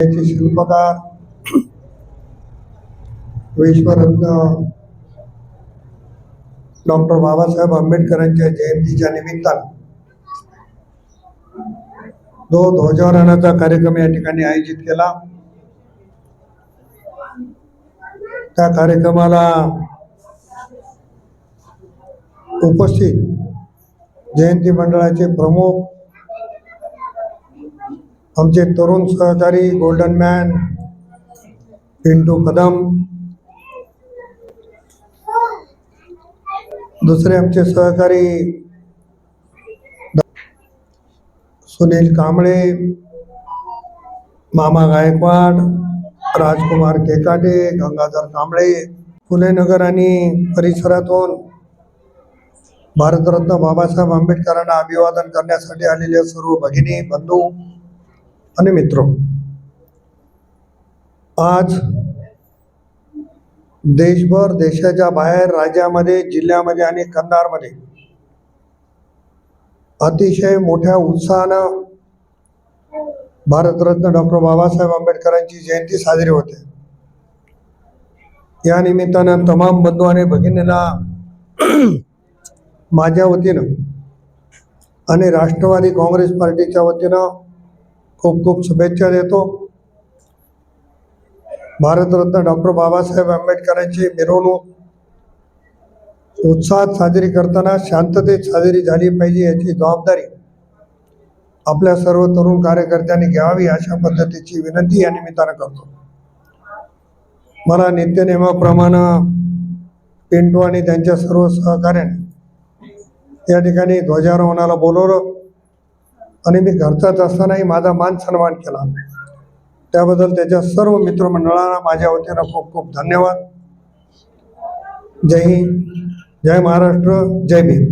त्याचे शिल्पकार विश्वरत्न डॉक्टर बाबासाहेब आंबेडकरांच्या जयंतीच्या निमित्तानं दो ध्वजारोहणाचा कार्यक्रम या ठिकाणी आयोजित केला. त्या कार्यक्रमाला उपस्थित जयंती मंडळाचे प्रमुख आमचे तरुण सहकारी गोल्डन मॅन पिंटू कदम दुसरे आमचे सहकारी सुनील कांबळे मामा गायकवाड राजकुमार केकाटे गंगाधर कांबळे फुलेनगर आणि परिसरातून भारतरत्न बाबासाहेब आंबेडकरांना अभिवादन करण्यासाठी आलेले सर्व भगिनी बंधू आणि मित्र आज देशभर देशाच्या बाहेर राज्यामध्ये जिल्ह्यामध्ये आणि कंधारमध्ये अतिशय मोठ्या उत्साहानं भारतरत्न डॉक्टर बाबासाहेब आंबेडकरांची जयंती साजरी होते या निमित्तानं तमाम बंधू आणि भगिनींना माझ्या वतीनं आणि राष्ट्रवादी काँग्रेस पार्टीच्या वतीनं खूप खूप शुभेच्छा देतो भारतरत्न डॉक्टर बाबासाहेब आंबेडकरांची मिरवणूक उत्साहात साजरी करताना शांततेत साजरी झाली पाहिजे याची जबाबदारी आपल्या सर्व तरुण कार्यकर्त्यांनी घ्यावी अशा पद्धतीची विनंती या निमित्तानं करतो मला नित्यनेमाप्रमाणे पिंटू आणि त्यांच्या सर्व सहकार्याने या ठिकाणी ध्वजारोहणाला बोलवलं आणि मी घरचाच असतानाही माझा मान सन्मान केला. त्याबद्दल त्याच्या सर्व मित्रमंडळांना माझ्या वतीनं खूप खूप धन्यवाद. जय हिंद जय महाराष्ट्र जय भीम.